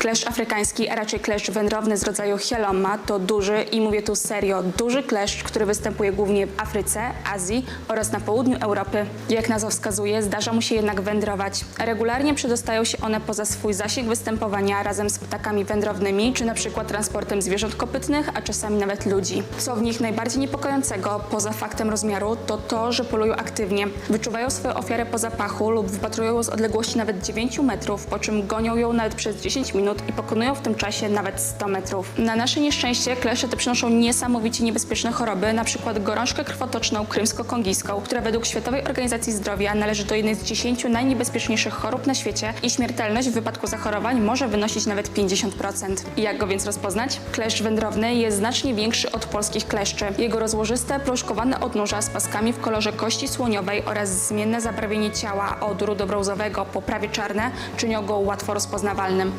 Kleszcz afrykański, a raczej kleszcz wędrowny z rodzaju Hyalomma to duży, i mówię tu serio, duży kleszcz, który występuje głównie w Afryce, Azji oraz na południu Europy. Jak nazwa wskazuje, zdarza mu się jednak wędrować. Regularnie przedostają się one poza swój zasięg występowania razem z ptakami wędrownymi, czy na przykład transportem zwierząt kopytnych, a czasami nawet ludzi. Co w nich najbardziej niepokojącego, poza faktem rozmiaru, to to, że polują aktywnie. Wyczuwają swoją ofiarę po zapachu lub wypatrują ją z odległości nawet 9 metrów, po czym gonią ją nawet przez 10 minut i pokonują w tym czasie nawet 100 metrów. Na nasze nieszczęście klesze te przynoszą niesamowicie niebezpieczne choroby, przykład gorączkę krwotoczną krymsko-kongijską, która według Światowej Organizacji Zdrowia należy do jednej z 10 najniebezpieczniejszych chorób na świecie i śmiertelność w wypadku zachorowań może wynosić nawet 50%. I jak go więc rozpoznać? Kleszcz wędrowny jest znacznie większy od polskich kleszczy. Jego rozłożyste, pluszkowane odnóża z paskami w kolorze kości słoniowej oraz zmienne zabarwienie ciała od rudo-brązowego po prawie czarne czynią go łatwo rozpoznawalnym.